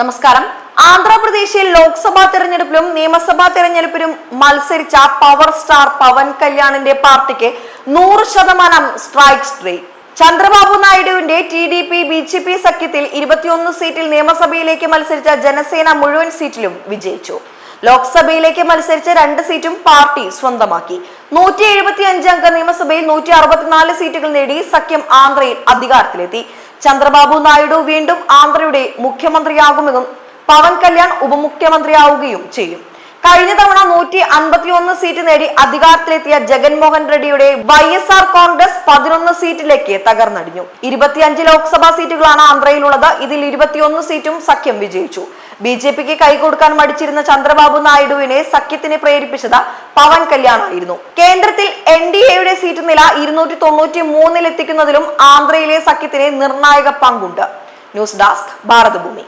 നമസ്കാരം. ആന്ധ്രാപ്രദേശിൽ ലോക്സഭാ തെരഞ്ഞെടുപ്പിലും നിയമസഭാ തെരഞ്ഞെടുപ്പിലും മത്സരിച്ച പവർ സ്റ്റാർ പവൻ കല്യാണിന്റെ പാർട്ടിക്ക് നൂറ് ശതമാനം സ്ട്രൈക്ക് സ്ട്രീ. Chandrababu നായിഡുവിന്റെ T D P B J P സഖ്യത്തിൽ ഇരുപത്തിയൊന്ന് സീറ്റിൽ നിയമസഭയിലേക്ക് മത്സരിച്ച ജനസേന മുഴുവൻ സീറ്റിലും വിജയിച്ചു. ലോക്സഭയിലേക്ക് മത്സരിച്ച രണ്ട് സീറ്റും പാർട്ടി സ്വന്തമാക്കി. നൂറ്റി എഴുപത്തി അഞ്ച് അംഗ നിയമസഭയിൽ നൂറ്റി അറുപത്തിനാല് സീറ്റുകൾ നേടി സഖ്യം ആന്ധ്രയിൽ അധികാരത്തിലെത്തി. ചന്ദ്രബാബു നായിഡു വീണ്ടും ആന്ധ്രയുടെ മുഖ്യമന്ത്രിയാകുമെന്നും പവൻ കല്യാൺ ഉപമുഖ്യമന്ത്രിയാവുകയും ചെയ്യും. കഴിഞ്ഞ തവണ നൂറ്റി അൻപത്തിയൊന്ന് സീറ്റ് നേടി അധികാരത്തിലെത്തിയ ജഗൻമോഹൻ റെഡ്ഡിയുടെ വൈ എസ് ആർ കോൺഗ്രസ് പതിനൊന്ന് സീറ്റിലേക്ക് തകർന്നടിഞ്ഞു. ഇരുപത്തിയഞ്ച് ലോക്സഭാ സീറ്റുകളാണ് ആന്ധ്രയിലുള്ളത്. ഇതിൽ ഇരുപത്തിയൊന്ന് സീറ്റും സഖ്യം വിജയിച്ചു. ബി ജെ പിക്ക് കൈകൊടുക്കാൻ മടിച്ചിരുന്ന ചന്ദ്രബാബു നായിഡുവിനെ സഖ്യത്തിന് പ്രേരിപ്പിച്ചത് പവൻ കല്യാൺ ആയിരുന്നു കേന്ദ്രത്തിൽ എൻ ഡി എയുടെ സീറ്റ് നില ഇരുന്നൂറ്റി തൊണ്ണൂറ്റി മൂന്നിലെത്തിക്കുന്നതിലും ആന്ധ്രയിലെ സഖ്യത്തിന് നിർണായക പങ്കുണ്ട്. News desk Bharathabhoomi.